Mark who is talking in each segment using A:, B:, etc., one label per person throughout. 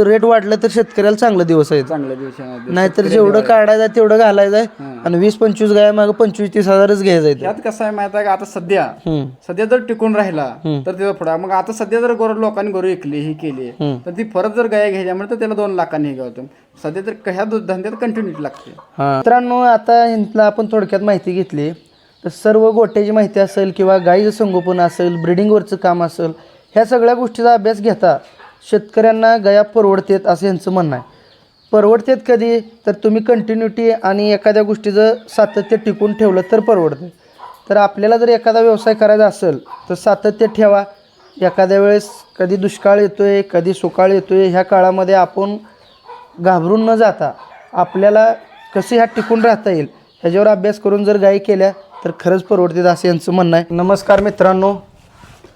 A: Rate वाढलं तर शेतकऱ्याला चांगलं दिवस आहे.
B: चांगल्या दिवसामध्ये
A: नाहीतर जेवढं काढायचं आहे तेवढं घालायचं आहे. आणि वीस पंचवीस गाय मागं पंचवीस तीस हजारच घ्यायचं आहे
B: त्यात कसं आहे माहिती आहे का? आता सध्या
A: हम्म.
B: सध्या जर टिकून राहिला तर त्याचा पुढे मग आता सध्या जर गोर लोकांनी गोरू विकली ही केली तर ती परत जर गाय घ्यायची म्हणलं तर त्याला दोन लाखांनी हे होतं सध्या तर ह्या दूध धंद्यात कंटिन्युटी लागते.
A: हा. मित्रांनो आता ह्यांना आपण थोडक्यात माहिती घेतली. तर सर्व गोट्याची माहिती असेल किंवा गाईचं संगोपन असेल ब्रिडिंगवरचं काम असेल ह्या सगळ्या गोष्टीचा अभ्यास घेता शेतकऱ्यांना गया परवडतेत असं यांचं म्हणणं आहे. परवडतेत कधी? तर तुम्ही कंटिन्युटी आणि एखाद्या गोष्टीचं सातत्य टिकून ठेवलं तर परवडते तर आपल्याला जर एखादा व्यवसाय करायचा असेल तर सातत्य ठेवा. एखाद्या वेळेस कधी दुष्काळ येतो आहे कधी सुकाळ येतो आहे ह्या काळामध्ये आपण घाबरून न जाता आपल्याला कसे ह्या टिकून राहता येईल ह्याच्यावर अभ्यास करून जर गायी केल्या तर खरंच परवडते असं यांचं म्हणणं आहे. नमस्कार मित्रांनो.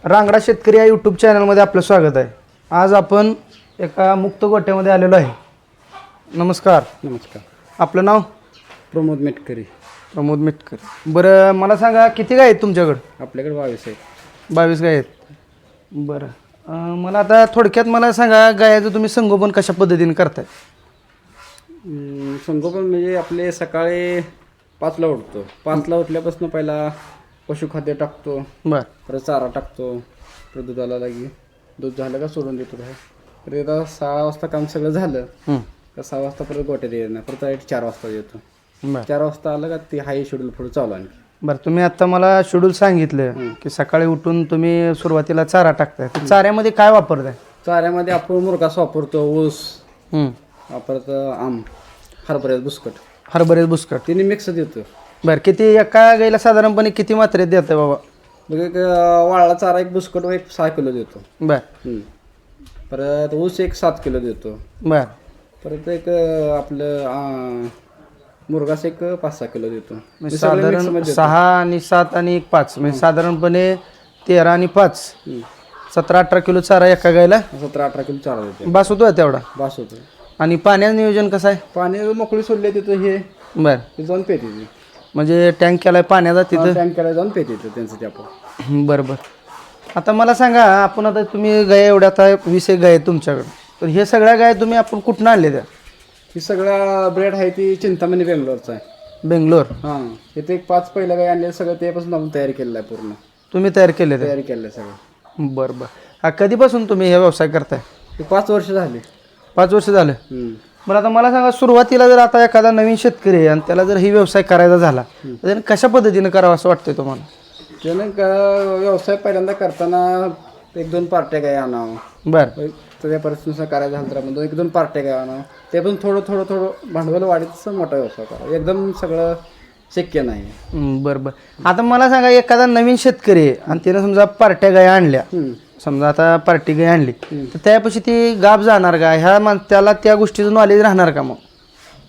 A: रांगडा शेतकरी या यूट्यूब चॅनलमध्ये आपलं स्वागत आहे. आज आपण एका मुक्त गोट्यामध्ये आलेलो आहे. नमस्कार.
B: नमस्कार.
A: आपलं नाव?
B: प्रमोद मेटकरी.
A: प्रमोद मिटकर. बरं मला सांगा किती गाय आहेत तुमच्याकडं?
B: आपल्याकडे बावीस आहे
A: बावीस गाय आहेत. बरं. अं, मला आता थोडक्यात मला सांगा गायाचं तुम्ही संगोपन कशा पद्धतीने करताय?
B: अं, संगोपन म्हणजे आपले सकाळी पाचला उठतो. पाचला उठल्यापासून पहिला पशुखाद्य टाकतो.
A: बरं.
B: परत चारा टाकतो. परत दुधाला लागी. दूध झालं का सोडून देतो बाहेर. परत एकदा सहा वाजता काम सगळं झालं
A: हं.
B: का सहा वाजता परत गोट्यात येणार. परत डायरेक्ट चार वाजता येतो.
A: बरं.
B: चार वाजता आलं का ते हाय शेड्यूल पुढे चालू आणखी
A: बरं तुम्ही आता मला शेड्यूल सांगितलं की सकाळी उठून तुम्ही सुरुवातीला चारा टाकताय. तर चाऱ्यामध्ये काय वापरताय?
B: चाऱ्यामध्ये आपण मुरगास वापरतो ऊस
A: हं.
B: वापरत आम हरभऱ्यात बुसकट.
A: हरभरे बुसकट.
B: तिने मिक्स देतो.
A: बरं किती एका गाईला साधारणपणे किती मात्रेत देताय बाबा?
B: मग एक अं, वाळला चारा एक बुसकट एक सहा किलो देतो.
A: बरं.
B: हम्म. परत ऊस एक सात किलो देतो.
A: बरं.
B: परत एक अं, आपलं अं, मुरगास एक पाच सहा किलो देतो.
A: म्हणजे साधारण सहा आणि सात आणि एक पाच. म्हणजे साधारणपणे तेरा आणि पाच. सतरा अठरा किलो चारा एका गायला?
B: सतरा अठरा किलो चारा देतो.
A: बास होतो तेवढा?
B: बास होतो
A: आणि पाण्याचं नियोजन कसं आहे?
B: पाणी मोकळी सोडले तिथं हे.
A: बरं.
B: ते जाऊन पेते ते.
A: म्हणजे टँक केलाय पाण्याचा तिथं?
B: टँकरला जाऊन पेते ते त्यांचं ते आपण.
A: बरं बरं. आता मला सांगा आपण आता तुम्ही गाय एवढ्या आता वीस एक गाय आहेत तुमच्याकडं. तर हे सगळ्या गाय तुम्ही आपण कुठून आणले त्या?
B: ही सगळा ब्रेड आहे ती चिंतामणी बेंगलोरचा आहे.
A: बेंगलोर?
B: हां इथे एक पाच पहिलं काही आणले सगळं त्यापासून आपण तयारी केलेलं आहे पूर्ण.
A: तुम्ही तयार केले त्या?
B: तयारी केलं आहे सगळं.
A: बरं बरं. हा कधीपासून तुम्ही हे व्यवसाय करताय?
B: ते पाच वर्ष झाले.
A: पाच वर्ष झालं?
B: हम्म.
A: बरं आता मला सांगा सुरुवातीला जर आता एखादा नवीन शेतकरी आहे आणि त्याला जर ही व्यवसाय करायचा झाला तर त्याने कशा पद्धतीनं करावं असं वाटतंय तुम्हाला?
B: त्यानं का व्यवसाय पहिल्यांदा करताना एक दोन पार्ट्या काय आणावं.
A: बरं.
B: त्या परिस्थितीनुसार करायचं झालं तर आपण एक दोन पार्ट्या काय आणावं. ते पण थोडं थोडं थोडं भांडवल वाढीत मोठा व्यवसाय करावा एकदम सगळं शक्य नाही.
A: बरं बरं. आता मला सांगा एखादा नवीन शेतकरी आहे आणि त्यानं समजा पार्ट्या गाय आणल्या.
B: हम्म.
A: समजा आता पार्टी गाय आणली तर त्यापाशी ती गाब जाणार का? ह्या मान त्याला त्या गोष्टीचं नॉलेज राहणार का मग?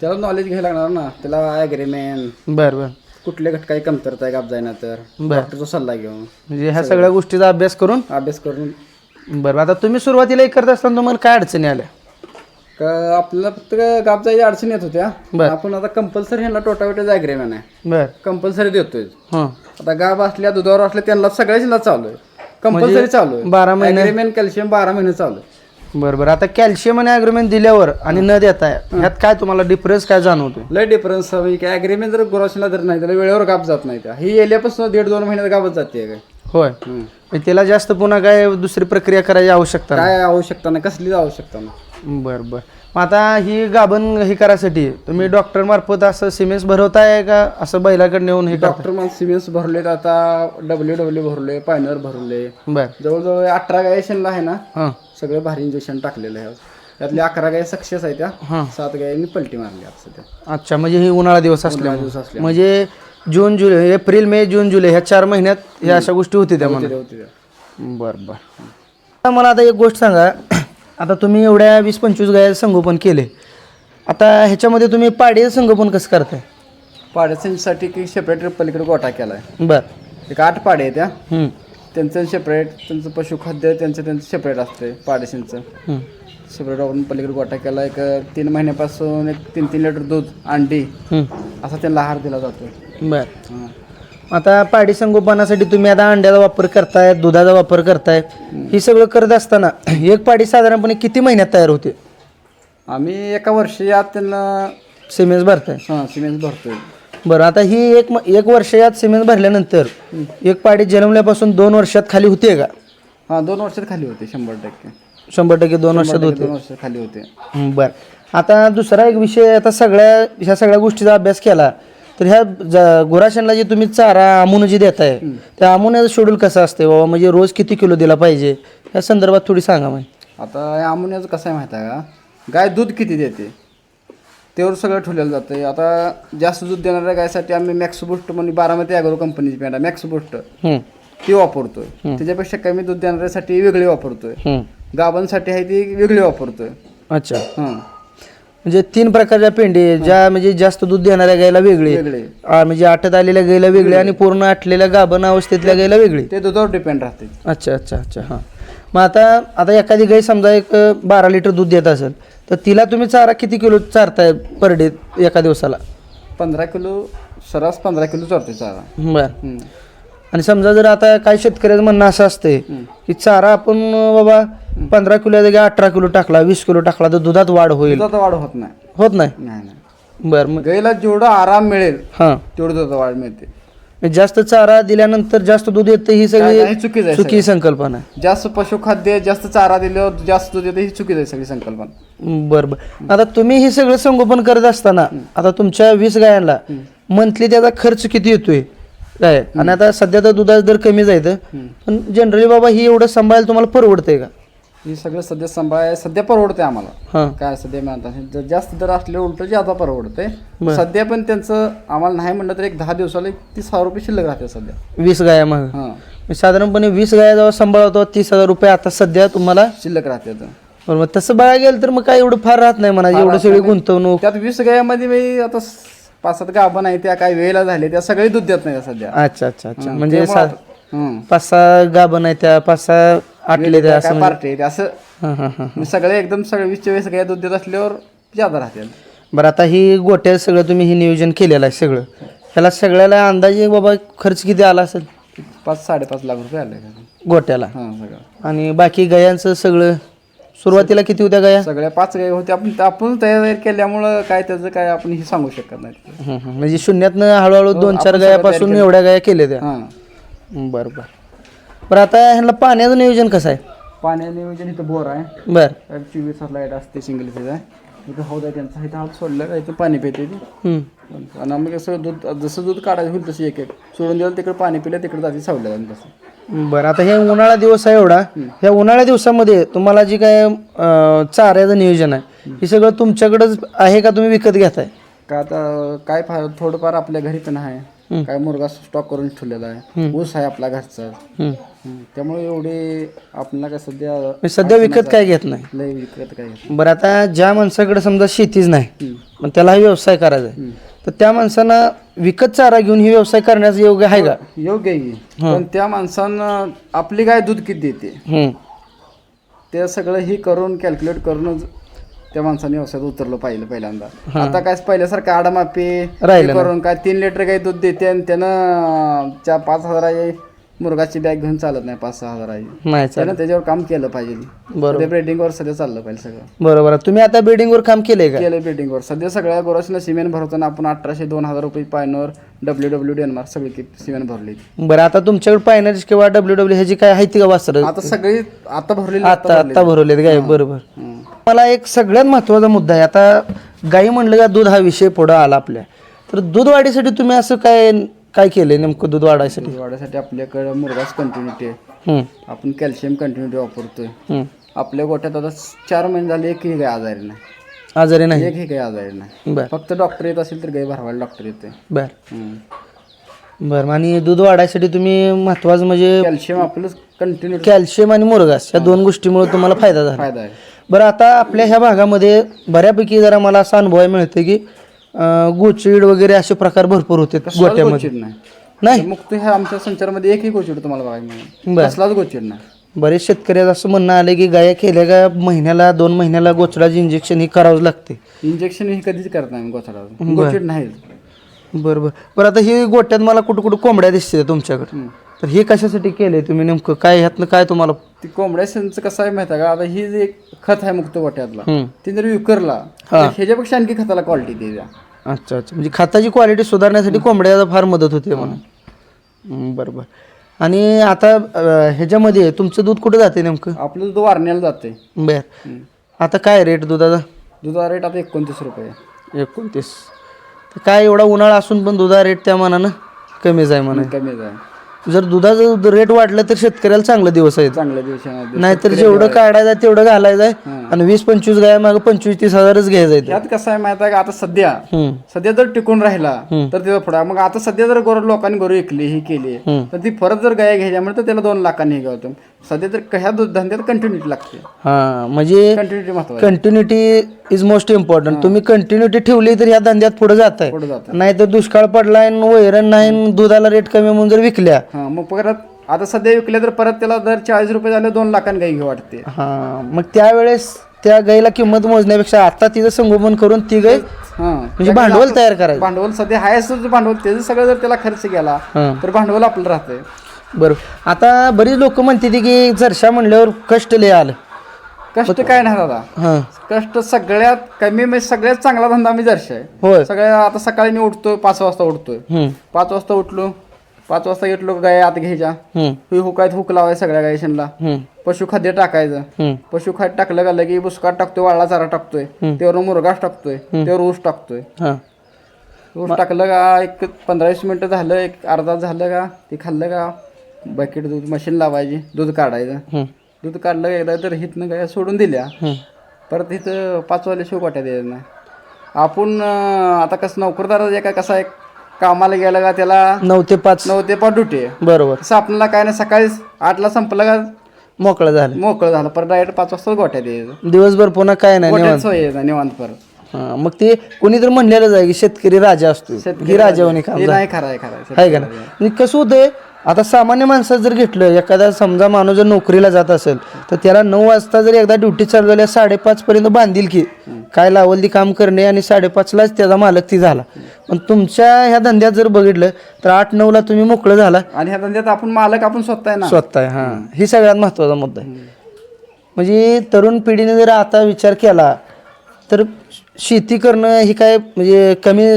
B: त्याला नॉलेज घ्यायला लागणार ना. त्याला ॲग्रीमेंट
A: बरं बरं.
B: कुठल्या घटकाही कमतरता आहे गाप जाईना तर?
A: बरं.
B: डॉक्टरचा सल्ला घेऊन.
A: म्हणजे ह्या सगळ्या गोष्टीचा अभ्यास करून?
B: अभ्यास करून.
A: बरं आता तुम्ही सुरुवातीला हे करत असताना तुम्हाला काय अडचणी आल्या?
B: का आपल्याला फक्त गाप जायची अडचण येत होत्या.
A: बरं.
B: आपण आता कंपल्सरी ह्यांना टोटावेटाचा ॲग्रीमेंट आहे.
A: बरं.
B: कंपल्सरी देतोय.
A: हां.
B: आता गाब असल्या दुधावर असल्या त्यांना सगळ्याच चालू आहे. कंपल्सरी चालू आहे.
A: बारा महिने
B: ॲग्रीमेंट कॅल्शियम बारा महिने चालू आहे.
A: बरं बरं. आता कॅल्शियम आणि अग्रीमेंट दिल्यावर आणि न देता ह्यात काय तुम्हाला डिफरन्स काय जाणवतो
B: लय डिफरन्स हवी की ॲग्रीमेंट जर गुराशीला जर नाही त्याला वेळेवर गाप जात नाही त्या. ही येल्यापासून दीड दोन महिन्यात गापच जाते काय.
A: होय.
B: हम्म.
A: म्हणजे त्याला जास्त पुन्हा काय दुसरी प्रक्रिया करायची आवश्यकता नाही.
B: काय आवश्यकता नाही कसलीच आवश्यकता नाही.
A: बरं बरं. मग आता ही गाभण हे करायसाठी तुम्ही डॉक्टर मार्फत असं सिमेंट भरवताय का? असं बैलाकडे नेऊन हे करताय?
B: डॉक्टर मला सिमेंट्स भरलेत आता डब्ल्यू डब्ल्यू भरले पायनर भरले
A: बरं.
B: जवळजवळ अठरा गायशनला आहे ना
A: हां.
B: सगळे भारी इंजेक्शन टाकलेलं आहे. त्यातले अकरा गाय सक्सेस आहे त्या
A: हां.
B: सात गायांनी पलटी मारली आज सध्या.
A: अच्छा म्हणजे ही उन्हाळा दिवस असल्यामुळे.
B: दिवस असल्या
A: म्हणजे जून जुलै एप्रिल मे जून जुलै ह्या चार महिन्यात ह्या अशा गोष्टी होती त्या मला
B: होती त्या.
A: बरं बरं. आता मला आता एक गोष्ट सांगा. आता तुम्ही एवढ्या वीस पंचवीस गाय संगोपन केले. आता ह्याच्यामध्ये तुम्ही पाडे संगोपन कसं करताय?
B: पाड्यासाठी की सेपरेट पलीकडे गोठा केला आहे
A: बरं.
B: एक आठ पाडे आहे त्या
A: हं,
B: त्यांचं सेपरेट त्यांचं पशुखाद्य त्यांचं त्यांचं सेपरेट असते पाडेशींचं
A: हं.
B: सेपरेट आपण पलीकडे गोठा केला एक तीन महिन्यापासून एक तीन तीन लिटर दूध अंडी
A: हं.
B: असा त्यांना आहार दिला जातो
A: बरं.
B: हां.
A: आता पाडी संगोपनासाठी तुम्ही आता अंड्याचा वापर करताय दुधाचा वापर करताय ही सगळं करत असताना एक पाडी साधारणपणे किती महिन्यात तयार होते?
B: आम्ही एका वर्षी यात त्यांना
A: सिमेंट भरताय.
B: हां सिमेंट भरतोय.
A: बरं आता ही एक म- एक वर्ष यात सिमेंट भरल्यानंतर एक पाडी जन्मल्यापासून दोन वर्षात खाली होते का?
B: हां दोन वर्षात खाली होते शंभर टक्के.
A: शंभर टक्के दोन वर्षात होते.
B: दोन वर्षात खाली होते.
A: हं, बरं. आता दुसरा एक विषय आता सगळ्या ह्या सगळ्या गोष्टीचा अभ्यास केला तर ह्या गुराशांना जे तुम्ही चारा आमून जे देताय त्या आमुण्याचं शेड्यूल कसं असते बाबा म्हणजे रोज किती किलो दिला पाहिजे? या संदर्भात थोडी सांगा माहिती
B: आता या अमोनियाचं कसं आहे माहिती आहे का? गाय दूध किती देते? त्यावर सगळं ठेवलेलं जातं आता जास्त दूध देणाऱ्या गायसाठी आम्ही मॅक्स बुस्ट म्हणून बारामती ॲग्रो कंपनीची पेंडा मॅक्स बुस्ट
A: हं,
B: ती वापरतोय. त्याच्यापेक्षा कमी दूध देणाऱ्यासाठी वेगळी वापरतोय. गाबांसाठी आहे ती वेगळी वापरतोय.
A: अच्छा.
B: हां.
A: म्हणजे तीन प्रकारच्या पेंडी ज्या म्हणजे जास्त दूध देणाऱ्या गायला वेगळी
B: वेगळे.
A: आ, म्हणजे आटत आलेल्या गायला वेगळी आणि पूर्ण आटलेल्या गाभण अवस्थेतल्या गायला वेगळी.
B: ते दुधावर डिपेंड राहते.
A: अच्छा अच्छा अच्छा हां. मग आता आता एखादी गाय समजा एक अ, बारा लिटर दूध देत असेल तर तिला तुम्ही चारा किती किलो चारताय पर डे एका दिवसाला?
B: पंधरा किलो सरास पंधरा किलो चढते चारा.
A: बरं.
B: हम्म.
A: आणि समजा जर आता काही शेतकऱ्याचं म्हणणं असं असते की चारा आपण अ, बाबा पंधरा किलो जागी अठरा किलो टाकला वीस किलो टाकला तर दुधात वाढ होईल.
B: वाढ होत नाही.
A: होत नाही?
B: नाही नाही.
A: बरं मग
B: गाईला जेवढा आराम मिळेल
A: हां.
B: तेवढं दुधाचा वाढ मिळते.
A: जास्त चारा दिल्यानंतर जास्त दूध येतं ही सगळी
B: नाही चुकीचं आहे
A: चुकी संकल्पना आहे.
B: जास्त पशुखाद्य जास्त चारा दिल्यावर जास्त दूध येतं ही चुकीच आहे सगळी संकल्पना.
A: बरं बरं. आता तुम्ही हे सगळं संगोपन करत असताना आता तुमच्या वीस गायांना मंथली त्याचा खर्च किती येतोय? काय? आणि आता सध्या तर दुधाचा दर कमी जायचं पण जनरली बाबा ही एवढं सांभाळायला तुम्हाला परवडतंय का?
B: ही सगळं सध्या सांभाळ सध्या परवडते आम्हाला.
A: हां.
B: काय सध्या म्हणतात जास्त दर असले उलट जादा परवडते सध्या पण त्यांचं आम्हाला नाही म्हणलं तर एक दहा दिवसाला एक तीस हजार रुपये शिल्लक राहते सध्या.
A: वीस गाया मग? साधारणपणे वीस गाया जेव्हा सांभाळतो तीस हजार रुपये आता सध्या तुम्हाला
B: शिल्लक राहते आता.
A: बरोबर तसं बघायला गेलं तर मग काय एवढं फार राहत नाही म्हणा. एवढं सगळी गुंतवणूक.
B: त्यात वीस गायामध्ये मी आता पाच सात गाभा नाही त्या काही वेळेला झाले त्या सगळे दूध देत नाही सध्या.
A: अच्छा अच्छा अच्छा. म्हणजे
B: आता-.
A: पाच सहा गाभण आहे त्या पाच सहा आटले त्या
B: काय पार्टी आहे ते असं.
A: हां हां हां
B: सगळे एकदम सगळे वीस चोवीस गाय दूध देत असल्यावर जादा राहते
A: बरं आता ही गोट्या सगळं तुम्ही हे नियोजन केलेलं आहे सगळं. त्याला सगळ्याला अंदाजे बाबा खर्च किती आला असेल?
B: पाच साडेपाच लाख रुपये आले.
A: गोट्याला.
B: हां सगळं.
A: आणि बाकी गायांचं सगळं सुरुवातीला किती होत्या गाया?
B: सगळ्या पाच गाय होत्या आपण आपण तयार केल्यामुळं काय त्याचं काय आपण हे सांगू शकत नाही.
A: हं, हं. म्हणजे शून्यातनं हळूहळू दोन चार गायापासून एवढ्या गाया केल्या त्या.
B: हां.
A: बरं बरं. बरं आता ह्यांना पाण्याचं नियोजन कसं आहे?
B: पाण्याने नियोजन इथं बोर आहे.
A: बरं.
B: चोवीस लाइट असते सिंगल फेज आहे. इथं हौद आहे त्यांचा. इथं हात सोडलं का इथं पाणी पिते ती. आणि आम्ही कसं दूध जसं दूध काढायचं होईल तसं एक एक. सोडून दिलं तिकडे पाणी पिलं तिकडे जाती सावलं जाईल तसं
A: बरं आता हे उन्हाळा दिवस आहे एवढा. ह्या उन्हाळ्या दिवसामध्ये तुम्हाला जी काय अं, चाऱ्याचं नियोजन आहे हे सगळं तुमच्याकडंच आहे का तुम्ही विकत घेताय?
B: का आता काय फा थोडंफार आपल्या घरी पण आहे. काय मुरगा स्टॉक करून ठेवलेला आहे. ऊस आहे आपला घरचा. हं. त्यामुळे एवढे आपल्याला काय सध्या
A: मी सध्या विकत काय घेत नाही.
B: लय विकत काय घेत
A: बरं आता ज्या माणसाकडे समजा शेतीच नाही
B: हं.
A: मग त्याला हा व्यवसाय करायचा आहे. तर त्या माणसानं विकत चारा घेऊन ही व्यवसाय करण्याचं योग्य आहे का?
B: योग्य आहे. पण त्या माणसानं आपली गाय दूध किती देते?
A: हं.
B: ते सगळं ही करून कॅल्क्युलेट करूनच त्या माणसाने व्यवसायात उतरलं पाहिलं पहिल्यांदा. आता काय पहिल्यासारखं आडामापी
A: राहिलं
B: हे करून काय तीन लिटर गाय दूध देते आणि त्यानं चार पाच हजाराची मुरगाची बॅग घेऊन चालत नाही पाच सहा हजाराची
A: नाही
B: त्याच्यावर काम केलं पाहिजे.
A: बरोबर.
B: ब्रेडिंगवर सध्या चाललं पाहिजे सगळं.
A: बरोबर आहे. तुम्ही आता बिल्डिंगवर काम केलंय का?
B: केलं ब्रेडिंगवर सध्या सगळ्या गोराशीला सिमेंट भरवताना आपण अठराशे दोन हजार रुपये पायनवर डब्ल्यू डब्ल्यू डेनमार्क सगळी किट सिमेंट भरली.
A: बरं आता तुमच्याकडे पायनरीज किंवा डब्ल्यू डब्ल्यू ह्याची काय आहे ती का वासर?
B: आता सगळी आता भरलेली
A: आता आता भरवलेत काय बरोबर. मला एक सगळ्यात महत्त्वाचा मुद्दा आहे. आता गाई म्हणलं का दूध हा विषय पुढं आला आपल्या. तर दूध वाढीसाठी तुम्ही असं काय काय केलंय नेमकं दूध वाढायसाठी?
B: वाढायसाठी आपल्याकडे मुरगास कंटिन्युटी आहे.
A: हं,
B: आपण कॅल्शियम कंटिन्युटी वापरतोय.
A: हं.
B: आपल्या गोठ्यात आता चार महिने झाले एकही गाय आजारी नाही.
A: आजारी नाही?
B: एकही गाय आजारी नाही.
A: बर.
B: फक्त डॉक्टर येत असेल तर गाय भरवायला डॉक्टर येते
A: बर. बर आणि दूध वाढायसाठी तुम्ही महत्वाचं म्हणजे
B: कॅल्शियम आपलं कंटिन्यू
A: कॅल्शियम आणि मुरगास या दोन गोष्टीमुळे तुम्हाला फायदा झाला.
B: फायदा आहे.
A: बरं आता आपल्या ह्या भागामध्ये बऱ्यापैकी जरा मला असा अनुभव मिळतो की गोचीड वगैरे असे प्रकार भरपूर होते गोट्यामध्ये.
B: गोचिड नाही.
A: नाही?
B: मग ते ह्या आमच्या संचारमध्ये एकही गोचिड तुम्हाला बघायला मिळेल
A: बर.
B: कसलाच गोचिड नाही.
A: बरेच शेतकरी असं म्हणणं आले की गाया केल्या का महिन्याला दोन महिन्याला गोचडाचं इंजेक्शन हे करावंच लागते.
B: इंजेक्शन ही कधीच करत नाही गोचडावर गोचिड नाही
A: बरं बरं. बरं आता ही गोट्यात मला कुठं कुठं कोंबड्या दिसते तुमच्याकडे. तर हे कशासाठी केले तुम्ही नेमकं? काय ह्यातनं काय तुम्हाला?
B: ती कोंबड्या शेणचं कसं आहे माहिती आहे का? आता ही जे एक खत आहे मुक्त वाट्यातला. ती जर विकरला तर ह्याच्यापेक्षा आणखी खताला क्वालिटी द्या
A: अच्छा अच्छा. म्हणजे खताची क्वालिटी सुधारण्यासाठी कोंबड्याला फार मदत होते म्हणून. हम्म, बरं बरं आणि आता ह्याच्यामध्ये तुमचं दूध कुठं जाते नेमकं?
B: आपलं दूध वारण्याला जाते
A: बर. आता काय रेट दुधाचा?
B: दुधा रेट आता एकोणतीस रुपये.
A: एकोणतीस. तर काय एवढा उन्हाळा असून पण दुधा रेट त्या मानानं कमीच आहे म्हणा
B: कमीच आहे.
A: जर दुधाचं रेट वाढलं तर शेतकऱ्याला चांगला दिवस आहे.
B: चांगल्या दिवसांना
A: नाहीतर जेवढं काढायचं आहे तेवढं घालायचं आहे. आणि वीस पंचवीस गाय मागं पंचवीस तीस हजारच घ्यायचं आहे.
B: त्यात कसं आहे माहिती आहे का? आता सध्या
A: हम्म,
B: सध्या जर टिकून राहिला तर त्याचा पुढे. मग आता सध्या जर गोर लोकांनी गोरू विकली ही केली. तर ती परत जर गाय घ्यायच्या म्हणजे तर त्याला दोन लाखांनी हे होतं सध्या तर ह्या धंद्यात कंटिन्युटी लागते.
A: हा म्हणजे
B: कंटिन्युटी महत्वाची.
A: कंटिन्युटी इज मोस्ट इम्पॉर्टंट तुम्ही कंटिन्युटी ठेवली तर ह्या धंद्यात पुढे जात आहे
B: पुढे
A: नाहीतर दुष्काळ पडलाय न वैरण नाही दुधाला रेट कमी म्हणून जर विकल्या.
B: हा मग परत आता सध्या विकले तर परत त्याला दर चाळीस रुपये झाले दोन लाखांनी गाई घेऊ वाटते.
A: हा मग त्यावेळेस त्या गाईला किंमत मोजण्यापेक्षा आता तिचं संगोपन करून ती गाय
B: हा.
A: म्हणजे भांडवल तयार करायचं.
B: भांडवल सध्या हाय असं भांडवल त्याचं सगळं जर त्याला खर्च गेला
A: हा.
B: तर भांडवल आपलं राहतंय.
A: बरोबर आता बरीच लोक म्हणते ती की जरशा म्हणल्यावर कष्ट लय आलं.
B: कष्ट काय नाही दादा.
A: हा.
B: कष्ट सगळ्यात कमी म्हणजे सगळ्यात चांगला धंदा मी जर्शी आहे. सगळ्या आता सकाळी मी उठतोय पाच वाजता उठतोय. पाच वाजता उठलो पाच वाजता घेतलो गाय आत घ्यायच्या. हुकायत हुक लावाय सगळ्या गायशनला. पशुखाद्य टाकायचं. पशुखाद्य टाकलं का लगे बुसकाट टाकतोय वाळला चारा टाकतोय. त्यावर मुरगास टाकतोय त्यावर ऊस टाकतोय.
A: हा.
B: ऊस टाकलं का एक पंधरा वीस मिनिटं झालं एक अर्धा झालं का ते खाल्लं का? बकेट दूध मशीन लावायची दूध काढायचं. दूध काढलं एकदा तर हिथनं गाय सोडून दिल्या. परत इथं पाच वाले शिवकाट्या द्यायचं नाही. आपण आता कसं नोकरदार काय कसा आहे कामाला गेला का त्याला
A: नऊ ते पाच.
B: नऊ ते पाच ड्युटी. आहे
A: बरोबर.
B: तसं आपल्याला काय नाही सकाळीच आठला संपलं का
A: मोकळं झालं.
B: मोकळं झालं परत डायरेक्ट पाच वाजता गोट्या द्यायचं
A: दिवसभर पुन्हा काय नाही
B: सोय निवांत परत.
A: हा, मग ते कोणी तर म्हणलेलंच आहे की शेतकरी राजा असतो ही राजावानी काम
B: नाही खरं आहे खरं आहे.
A: आहे का ना आणि कसं होतंय आता सामान्य माणसाचं जर घेतलं एखादा समजा माणूस जर नोकरीला जात असेल तर त्याला नऊ वाजता जर एकदा ड्युटी चालू झाली साडेपाच पर्यंत बांधील की काय लावल ती काम करणे आणि साडेपाचलाच त्याचा मालक ती झाला. पण तुमच्या ह्या धंद्यात जर बघितलं तर आठ नऊला तुम्ही मोकळं झाला.
B: आणि ह्या धंद्यात आपण मालक आपण स्वतः आहे ना?
A: स्वतः आहे हा. ही सगळ्यात महत्त्वाचा मुद्दा आहे. म्हणजे तरुण पिढीने जर आता विचार केला तर शेती करणं ही काय म्हणजे कमी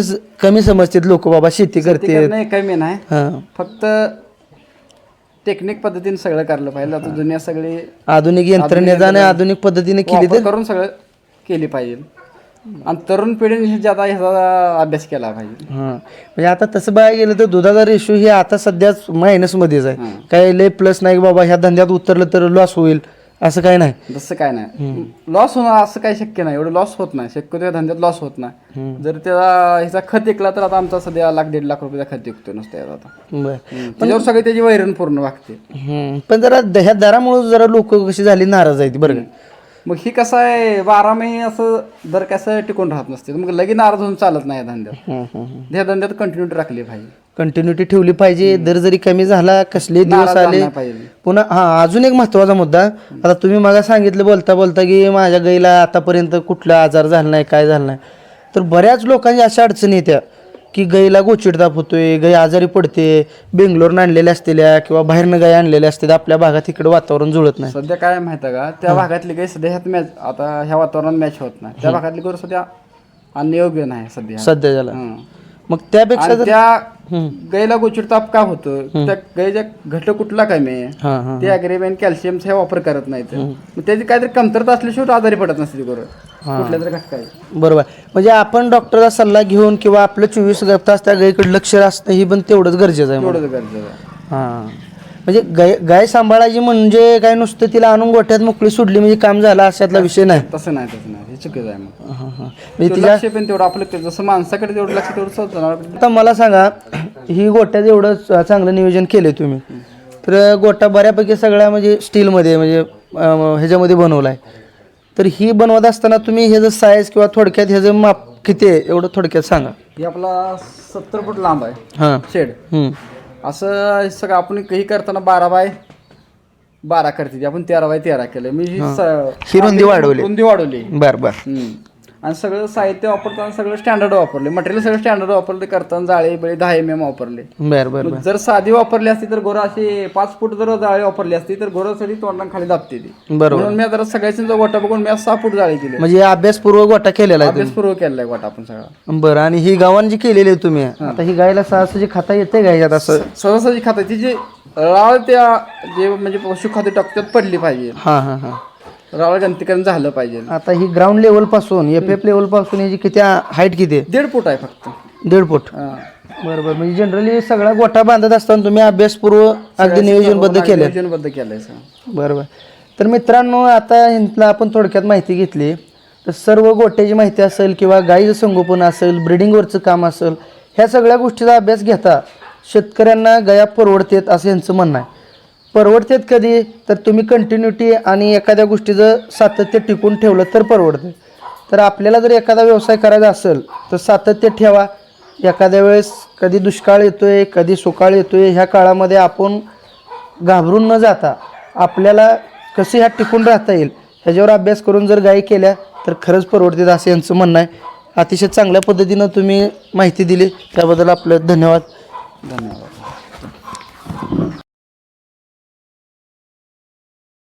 A: कमी समजतात लोक बाबा शेती करते
B: कमी नाही.
A: हा.
B: फक्त टेक्निक पद्धतीने सगळं करायला पाहिजे. आता दुनिया सगळी
A: आधुनिक यंत्रणेचा आणि आधुनिक पद्धतीने केली
B: वापर करून सगळं केली पाहिजे. आणि तरुण पिढीने ज्यादा ह्याचा अभ्यास केला पाहिजे.
A: हा. म्हणजे आता तसं बघायला गेलं तर दुधाचा रेशो हे आता सध्याच मायनस मध्येच आहे काय लय प्लस नाही बाबा ह्या धंद्यात उतरलं तर लॉस होईल. असं काय नाही.
B: तसं काय नाही. लॉस होणं असं काही शक्य नाही. एवढं लॉस होत नाही. शक्यतो या धंद्यात लॉस होत नाही. जर त्याला ह्याचा खत विकला तर आता आमचा सध्या लाख दीड लाख रुपयाचा खत विकतो नुसतं याचा आता.
A: बर.
B: त्याच्यावर सगळी त्याची वैरण पूर्ण वागते.
A: हम्म. पण जरा द- ह्या दरामुळे जरा लोक कशी झाली नाराज आहेत बरं का?
B: मग ही कसं आहे बारा महिने असं दर कसं टिकून राहत नसते. मग लगेच नाराज होऊन चालत नाही या धंद्यात.
A: हम्म, हम्म, हम्म.
B: ह्या धंद्यात कंटिन्युटी राखली पाहिजे.
A: कंटिन्युटी ठेवली पाहिजे. दर जरी कमी झाला कसले दिवस आले पुन्हा हा अजून एक महत्त्वाचा मुद्दा. आता तुम्ही मला सांगितलं बोलता बोलता की माझ्या गाईला आतापर्यंत कुठला आजार झाला नाही काय झाला नाही. तर बऱ्याच लोकांच्या अशा अडचणी येत्या की गाईला गोचिडताप होतोय गाई आजारी पडते बेंगलोरनं आणलेल्या असलेल्या किंवा बाहेरनं गाई आणलेल्या असतात आपल्या भागात इकडे वातावरण जुळत नाही.
B: सध्या काय माहिती का? त्या भागातली काही सध्या ह्यात मॅच आता ह्या वातावरणात मॅच होत नाही. त्या भागातली गोर सध्या अन्न योग्य नाही सध्या.
A: सध्या झाला. मग त्यापेक्षा
B: आणि
A: जर
B: त्या
A: हम्म.
B: गाईला गोचिडताप का होतो? त्या गाईच्या घट कुठला कमी आहे
A: हां हां
B: ते अग्रेबेन कॅल्शियमचा हे वापर करत नाहीत. मग त्याची काहीतरी कमतरता असल्याशिवाय आजारी पडत नसते ती गोरं. कुठल्या तरी घटका आहे.
A: बरोबर. म्हणजे आपण डॉक्टरचा सल्ला घेऊन किंवा आपलं चोवीस तास त्या गायीकडे लक्ष असणं ही पण तेवढंच गरजेचं आहे
B: एवढंच गरजेचं आहे.
A: हां. म्हणजे गाय गाय सांभाळायची म्हणजे काय नुसतं तिला आणून गोठ्यात मोकळी सोडली म्हणजे काम झालं अशातला विषय नाही.
B: तसं नाही तसं नाही. हे चुकीचं आहे मग.
A: हां हां म्हणजे
B: तो लक्ष पण तेवढं आपलं जसं माणसाकडे तेवढं लक्ष तेवढं जनावराकडे
A: आता मला सांगा ही गोट्यात एवढं च- चांगलं नियोजन केलं तुम्ही. तर गोटा बऱ्यापैकी सगळ्या म्हणजे स्टीलमध्ये म्हणजे अं, ह्याच्यामध्ये बनवला आहे तर ही बनवत असताना तुम्ही ह्याचं साईज किंवा थोडक्यात ह्याचं माप किती आहे? एवढं थोडक्यात सांगा.
B: हे आपला सत्तर फूट लांब आहे.
A: हां.
B: शेड.
A: हम्म.
B: असं सगळं आपण काही करताना बारा बाय बारा करते. आपण तेरा बाय तेरा केलं मी ही स-
A: ही रुंदी वाढवली.
B: रुंदी वाढवली
A: बर बर
B: हम्म. आणि सगळं साहित्य वापरताना सगळं स्टँडर्ड वापरले. मटेरियल सगळं स्टँडर्ड वापरले करताना जाळे बळे दहा एम एम वापरले.
A: बर बर बर.
B: जर साधी वापरली असती तर गोरं अशी पाच फूट जर जाळी वापरली असती तर गोरं सगळी तोंडाने खाली दाबते ती.
A: बरोबर.
B: म्हणून मी जरा सगळ्यांचा गोटा बघून मी सहा फूट जाळी केली.
A: म्हणजे अभ्यासपूर्वक गोटा केलेला आहे
B: अभ्यासपूर्व केलाय गोटा आपण सगळा.
A: तुम्ही. बरं आणि ही गावान जी केलेली आहे तुम्ही आता ही गायला सहसाची खाता येते का ह्याच्यात असं?
B: सहजासहजी खाताची जी राळ त्या जे म्हणजे पशुखाद्य टाकतात पडली पाहिजे.
A: हां हां हां.
B: राळ गंतीकरण झालं पाहिजे.
A: आता ही ग्राउंड लेवलपासून एफ एफ लेवलपासून याची किती हाईट किती आहे?
B: दीड फूट आहे फक्त.
A: दीड फूट.
B: हा.
A: बरोबर. म्हणजे जनरली सगळा गोठा बांधत असताना तुम्ही अभ्यासपूर्व अगदी नियोजनबद्ध केले
B: नियोजनबद्ध केलंय सगळं.
A: बरोबर. तर मित्रांनो आता ह्यांना आपण थोडक्यात माहिती घेतली. तर सर्व गोट्याची माहिती असेल किंवा गाईचं संगोपन असेल ब्रिडिंगवरचं काम असेल ह्या सगळ्या गोष्टीचा अभ्यास घेता शेतकऱ्यांना गया परवडतेत असं यांचं म्हणणं आहे. परवडतेत कधी तर तुम्ही कंटिन्युटी आणि एखाद्या गोष्टीचं सातत्य टिकून ठेवलं तर परवडते. तर आपल्याला जर एखादा व्यवसाय करायचा असेल तर सातत्य ठेवा. एखाद्या वेळेस कधी दुष्काळ येतो आहे कधी सुकाळ येतो आहे ह्या काळामध्ये आपण घाबरून न जाता आपल्याला कसे ह्या टिकून राहता येईल ह्याच्यावर अभ्यास करून जर गायी केल्या तर खरंच परवडते असं यांचं म्हणणं आहे. अतिशय चांगल्या पद्धतीनं तुम्ही माहिती दिली. त्याबद्दल आपलं धन्यवाद.
B: धन्यवाद.